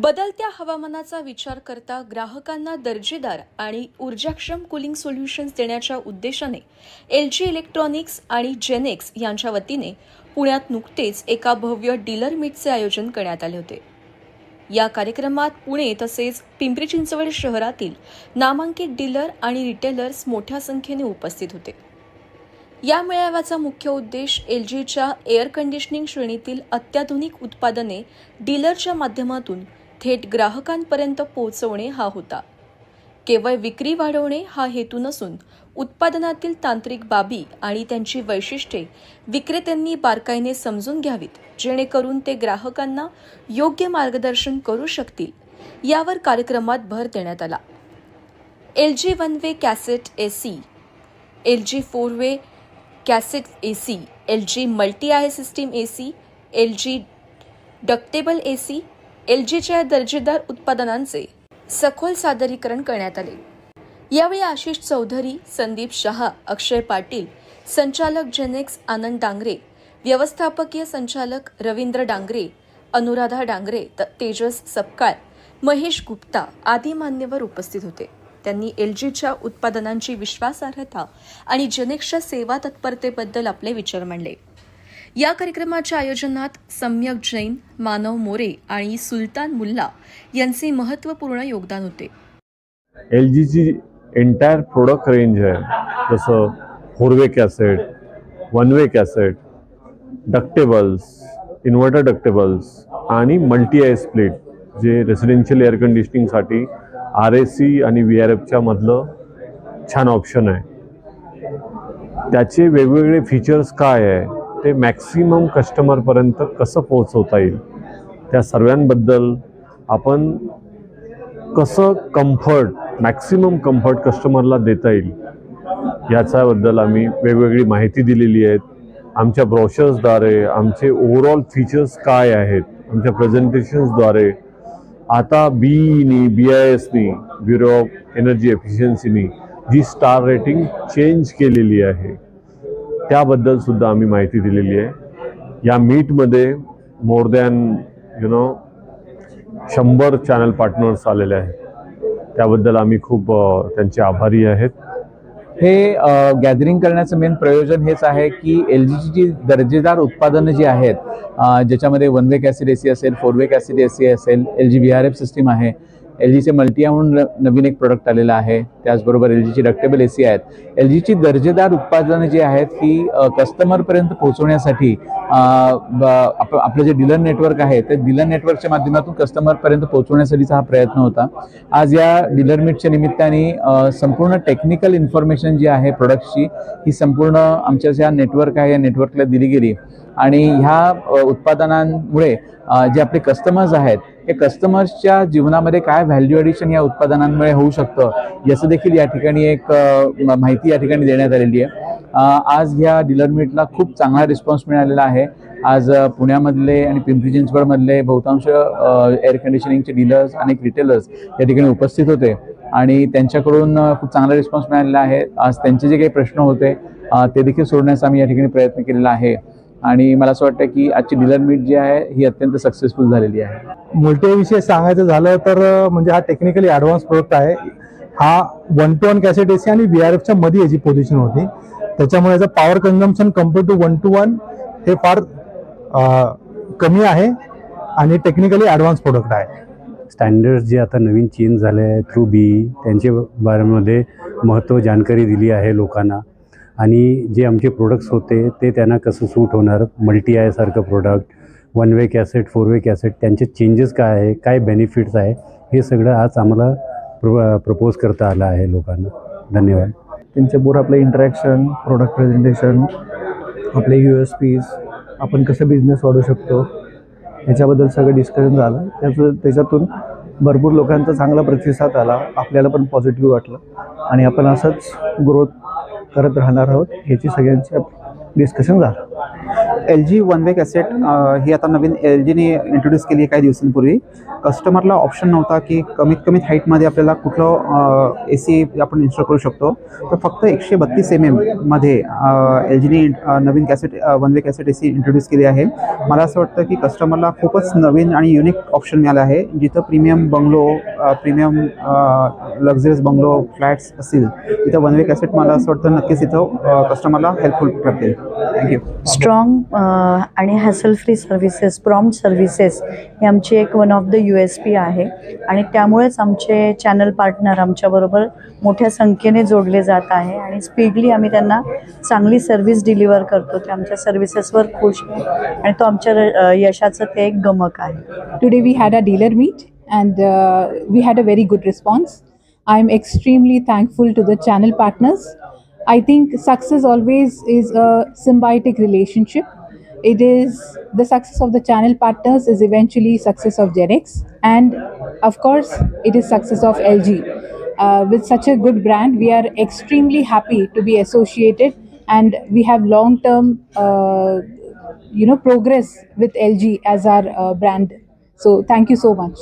बदलत्या हवामानाचा विचार करता ग्राहकांना दर्जेदार आणि ऊर्जाक्षम कुलिंग सोल्युशन्स देण्याच्या उद्देशाने एल जी इलेक्ट्रॉनिक्स आणि जेनेक्स यांच्या वतीने पुण्यात नुकतेच एका भव्य डीलर मीटचे आयोजन करण्यात आले होते. या कार्यक्रमात पुणे तसेच पिंपरी चिंचवड शहरातील नामांकित डीलर आणि रिटेलर्स मोठ्या संख्येने उपस्थित होते. या मेळाव्याचा मुख्य उद्देश एल जीच्या एअर कंडिशनिंग श्रेणीतील अत्याधुनिक उत्पादने डीलरच्या माध्यमातून थेट ग्राहकांपर्यंत पोहोचवणे हा होता. केवळ विक्री वाढवणे हा हेतू नसून उत्पादनातील तांत्रिक बाबी आणि त्यांची वैशिष्ट्ये विक्रेत्यांनी बारकाईने समजून घ्यावीत जेणेकरून ते ग्राहकांना योग्य मार्गदर्शन करू शकतील यावर कार्यक्रमात भर देण्यात आला. L G one way cassette A C L G four way cassette A C L G multi I system A C L G ductable A C L जीच्या दर्जेदार उत्पादनांचे सखोल सादरीकरण करण्यात आले. यावेळी आशिष चौधरी संदीप शहा अक्षय पाटील संचालक जेनेक्स आनंद डांगरे व्यवस्थापकीय संचालक रवींद्र डांगरे अनुराधा डांगरे त- तेजस सपकाळ महेश गुप्ता आदी मान्यवर उपस्थित होते. त्यांनी एल जीच्या उत्पादनांची विश्वासार्हता आणि जेनेक्सच्या सेवा तत्परतेबद्दल आपले विचार मांडले. या कार्यक्रमाच्या आयोजनात सम्यक जैन मानव मोरे आणि सुलतान मुल्ला यांचे महत्त्वपूर्ण योगदान होते. एल जीची एंटायर प्रोडक्ट रेंज आहे. जसं four way cassette one way cassette ductables inverter ductables आणि मल्टी आय स्प्लिट जे रेसिडेन्शियल एअर कंडिशनिंगसाठी आर ए सी आणि व्ही आर एफच्या मधलं छान ऑप्शन आहे. त्याचे वेगवेगळे फीचर्स काय आहे? ते मॅक्सिमम कस्टमरपर्यंत कसं पोहोचवता येईल? त्या सर्वांबद्दल आपण कसं कम्फर्ट मॅक्सिमम कम्फर्ट कस्टमरला देता येईल याच्याबद्दल आम्ही वेगवेगळी माहिती दिलेली आहेत आमच्या ब्रॉशर्सद्वारे आमचे ओव्हरऑल फीचर्स काय आहेत आमच्या प्रेझेंटेशन्सद्वारे आता बीईनी बी आय एसनी ब्युरो ऑफ एनर्जी एफिशियन्सीनी जी स्टार रेटिंग चेंज केलेली आहे. त्याबद्दल सुद्धा आम्ही माहिती दिलेली आहे. या मीटमध्ये मोर दॅन यु नो शंभर चॅनल पार्टनर्स आलेले आहेत. त्याबद्दल आम्ही खूप त्यांचे आभारी आहेत. हे गॅदरिंग करण्याचं मेन प्रयोजन हेच आहे की एल जीची जी दर्जेदार उत्पादनं जी आहेत ज्याच्यामध्ये वन वे कॅसिड एसी असेल four way cassette A C असेल L G V R F system आहे एल जीचे मल्टिया म्हणून नवीन एक प्रोडक्ट आलेलं आहे. त्याचबरोबर एल जीची डक्टेबल ए सी आहेत. एल जीची दर्जेदार उत्पादनं जी आहेत ती कस्टमरपर्यंत पोहोचवण्यासाठी आप- आपलं जे डीलर नेटवर्क आहे ते डीलर नेटवर्कच्या माध्यमातून कस्टमरपर्यंत पोहोचवण्यासाठीचा हा प्रयत्न होता. आज या डीलर मीटच्या निमित्ताने संपूर्ण टेक्निकल इन्फॉर्मेशन जी आहे प्रोडक्टची ही संपूर्ण आमच्या ज्या नेटवर्क आहे या नेटवर्कला दिली गेली. आणि ह्या उत्पादनांमुळे जे आपले कस्टमर्स आहेत हे कस्टमर्सच्या जीवनामध्ये काय व्हॅल्यू ॲडिशन या उत्पादनांमुळे होऊ शकतं याचं देखील या ठिकाणी एक माहिती या ठिकाणी देण्यात आलेली आहे. आज ह्या डीलर मीटला खूप चांगला रिस्पॉन्स मिळालेला आहे. आज पुण्यामधले आणि पिंपरी चिंचवडमधले बहुतांश एअर कंडिशनिंगचे डीलर्स आणि रिटेलर्स या ठिकाणी उपस्थित होते. आणि त्यांच्याकडून खूप चांगला रिस्पॉन्स मिळालेला आहे. आज त्यांचे जे काही प्रश्न होते ते देखील सोडण्याचा आम्ही या ठिकाणी प्रयत्न केलेला आहे. आणि मला असं वाटतं की आजची डीलर मीट जी आहे ही अत्यंत सक्सेसफुल झालेली आहे. मोल्टेविषयी सांगायचं झालं तर म्हणजे हा टेक्निकली ॲडव्हान्स प्रोडक्ट आहे. हा one two one cassette AC आणि व्ही आर एफच्या मध्ये याची पोझिशन होती. त्याच्यामुळे याचं power consumption compare to one two one हे फार कमी आहे आणि टेक्निकली ॲडव्हान्स प्रोडक्ट आहे. स्टँडर्ड्स जे आता नवीन चेंज झाले आहे थ्रू बी त्यांच्या बारेमध्ये महत्त्व जानकारी दिली आहे लोकांना. आणि जे आमचे प्रोडक्ट्स होते ते त्यांना कसं सूट होणार? Multi आयसारखं product one way cassette four way cassette त्यांचे चेंजेस काय आहे काय बेनिफिट्स आहे हे सगळं आज आम्हाला प्र प्रपोज करता आलं आहे लोकांना. धन्यवाद. त्यांच्याबरोबर आपलं इंटरॅक्शन प्रोडक्ट प्रेझेंटेशन आपले यू एस पीज आपण कसं बिझनेस वाढू शकतो ह्याच्याबद्दल सगळं डिस्कशन झालं. त्याचं त्याच्यातून भरपूर लोकांचा चांगला प्रतिसाद आला आपल्याला पण पॉझिटिव्ह वाटलं. आणि आपण असंच ग्रोथ करत राहणार आहोत ह्याची सगळ्यांची डिस्कशन झालं. L G one way cassette ही आता नवीन एल जीने इंट्रोड्यूस केली आहे काही दिवसांपूर्वी. कस्टमरला ऑप्शन नव्हता की कमीत कमी हाईटमध्ये आपल्याला कुठलं ए सी आपण इन्स्टॉल करू शकतो. तर फक्त एकशे बत्तीस एम एममध्ये एल जीने नवीन cassette one way cassette A C introduce केली आहे. मला असं वाटतं की कस्टमरला खूपच नवीन आणि युनिक ऑप्शन मिळालं आहे. जिथं premium bungalow premium luxurious bungalow flats असतील तिथं वन वे कॅसेट मला असं वाटतं नक्कीच इथं कस्टमरला हेल्पफुल ठरतील थँक्यू स्ट्रॉंग आणि hassle free services prompt services ही आमची एक one of the U S P आहे. आणि त्यामुळेच आमचे चॅनल पार्टनर आमच्याबरोबर मोठ्या संख्येने जोडले जात आहे आणि स्पीडली आम्ही त्यांना चांगली सर्व्हिस डिलिव्हर करतो. ते आमच्या सर्व्हिसेसवर खुश आहे आणि तो आमच्या यशाचं ते एक गमक आहे. Today we had a dealer meet and we had a very good response I am extremely thankful to the channel partners I think success always is a symbiotic relationship. It is the success of the channel partners is eventually success of Genex and of course it is success of LG. Uh, with such a good brand, we are extremely happy to be associated and we have long-term uh, you know progress with LG as our uh, brand. So thank you so much.